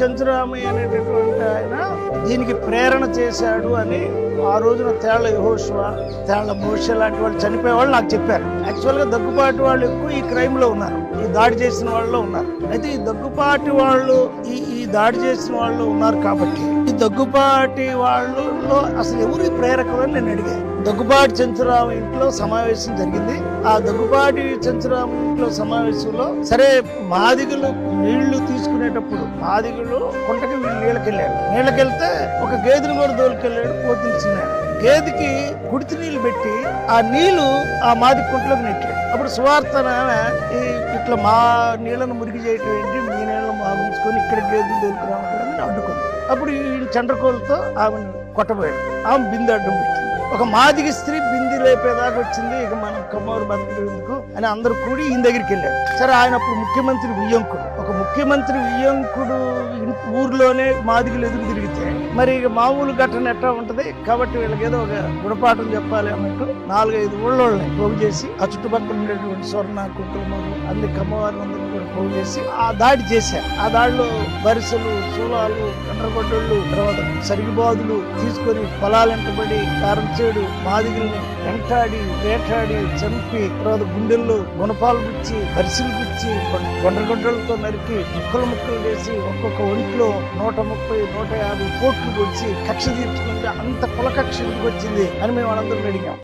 చంద్రరామయ్య అనేటటువంటి ఆయన దీనికి ప్రేరణ చేశాడు అని ఆ రోజున తేళ్ళ యహోష్వ తేళ్ళ మోష లాంటి వాళ్ళు చనిపోయే వాళ్ళు నాకు చెప్పారు. యాక్చువల్గా దగ్గుపాటి దగ్గుబాటి వాళ్ళు ఎక్కువ ఈ క్రైమ్లో ఉన్నారు. ఈ దాడి చేసిన వాళ్ళు ఉన్నారు. అయితే ఈ దగ్గుపాటి వాళ్ళు ఈ ఈ దాడి చేసిన వాళ్ళు ఉన్నారు కాబట్టి దగ్గుబాటి వాళ్ళు వాళ్ళలో అసలు ఎవరు ఈ అని నేను అడిగాను. దగ్గుబాటి చంచురామ ఇంట్లో సమావేశం జరిగింది. ఆ దగ్గుబాటి చంచురామ ఇంట్లో సమావేశంలో సరే మాదిగలు నీళ్ళు తీసుకునేటప్పుడు మాదిగలు కుంటకి వీళ్ళు నీళ్ళకెళ్ళాడు. నీళ్ళకెళ్తే ఒక గేదెని కూడా దోలుకెళ్ళాడు పోతుని చిన్నాడు గేదెకి కుడితి నీళ్ళు పెట్టి ఆ నీళ్ళు ఆ మాది కుంటలోకి నెట్టాడు. అప్పుడు సువార్త ఈ ఇట్లా మా నీళ్ళను మురికి చేయటం ఏంటి? మీ నీళ్ళను మా ఉంచుకొని ఇక్కడ గేదెలు దొరుకురామంటారని అడ్డుకుంది. అప్పుడు ఈ చండ్రకోలతో ఆమెను కొట్టబోయాడు. ఆమె బిందె అడ్డం పెట్టింది ఒక మాదిగ స్త్రీ బింది లేపేదాకా వచ్చింది. ఇక మనం కమ్మవారు బతికేందుకు అని అందరూ కూడి ఈయన దగ్గరికి వెళ్ళారు. సరే ఆయన అప్పుడు ముఖ్యమంత్రి వియ్యంకుడు. ఒక ముఖ్యమంత్రి వియ్యంకుడు ఊర్లోనే మాదిగలు ఎదురు తిరిగితే మరి ఇక మామూలు ఘటన ఎట్లా ఉంటది? కాబట్టి వీళ్ళకి ఏదో ఒక గుణపాఠం చెప్పాలి అన్నట్టు నాలుగైదు ఊళ్ళోళ్ళని పోగు చేసి ఆ చుట్టుపక్కల ఉండేటువంటి స్వర్ణ కుటుంబం అన్ని కమ్మవారిని అందరినీ కూడా పోగు చేసి ఆ దాడి చేశారు. ఆ దాడిలో వరిసెలు శూలాలు కండ్రగొడ్డళ్ళు తర్వాత సరిగిబాదులు తీసుకొని పొలాలెంటబడి వచ్చాడు మాదిగల్ని వెంటాడి వేటాడి చంపి తర్వాత గుండెల్లో గుణపాలు గుచ్చి వరిసెలు గుచ్చి కొండగొడ్డలతో నరికి ముక్కలు ముక్కలు వేసి ఒక్కొక్క ఒంట్లో నూట ముప్పై నూట యాభై కోట్లు వచ్చి కక్ష తీర్చుకుంటే అంత కుల కక్ష వచ్చింది అని మేము అందరం అడిగాం.